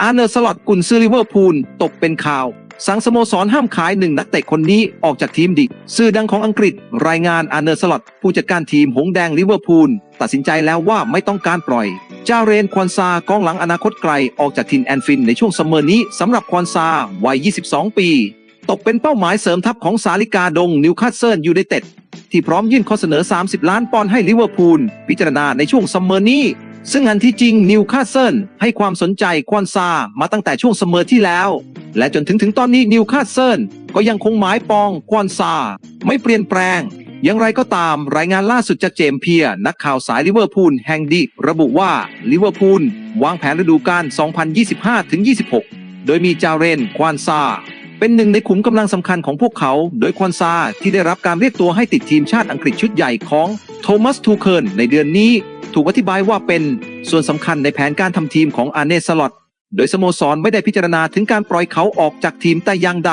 อาร์เนอร์สลอตกุนซือลิเวอร์พูลตกเป็นข่าว สั่งสโมสรห้ามขายหนึ่งนักเตะคนนี้ออกจากทีมดิสื่อดังของอังกฤษ รายงานอาร์เนอร์สลอตผู้จัดการทีมหงแดงลิเวอร์พูลตัดสินใจแล้วว่าไม่ต้องการปล่อย จาเรนควอนซากองหลังอนาคตไกลออกจากทีมแอนฟินในช่วงซัมเมอร์นี้สำหรับควอนซาวัย 22 ปี ตกเป็นเป้าหมายเสริมทัพของสาลิกาดงนิวคาสเซิลยูไนเต็ดที่พร้อมยื่นข้อเสนอ 30 ล้านปอนด์ให้ลิเวอร์พูลพิจารณาในช่วงซัมเมอร์นี้ ซึ่งอันที่จริงนิวคาสเซิลให้ความสนใจควอนซามาตั้งแต่ช่วงซัมอที่แล้ว และจนถึงถึงตอนนี้นิวคาสเซิลก็ยังคงหมายปองควอนซาไม่เปลี่ยนแปลง อย่างไรก็ตามรายงานล่าสุดจากเจมเพีย นักข่าวสายลิเวอร์พูลแห่งดีระบุว่าลิเวอร์พูลวางแผนฤดูกาล 2025-26 โดยมีจาเรนควานซาเป็นหนึ่งในขุมกำลังสำคัญของพวกเขา โดยควอนซาที่ได้รับการเรียกตัวให้ติดทีมชาติอังกฤษชุดใหญ่ของโทมัสทูเคิร์นในเดือนนี้ ถูกอธิบายว่าเป็นส่วนสำคัญในแผนการทำทีมของอาเนสลอตโดยสโมสรไม่ได้พิจารณาถึงการปล่อยเขาออกจากทีมแต่อย่างใด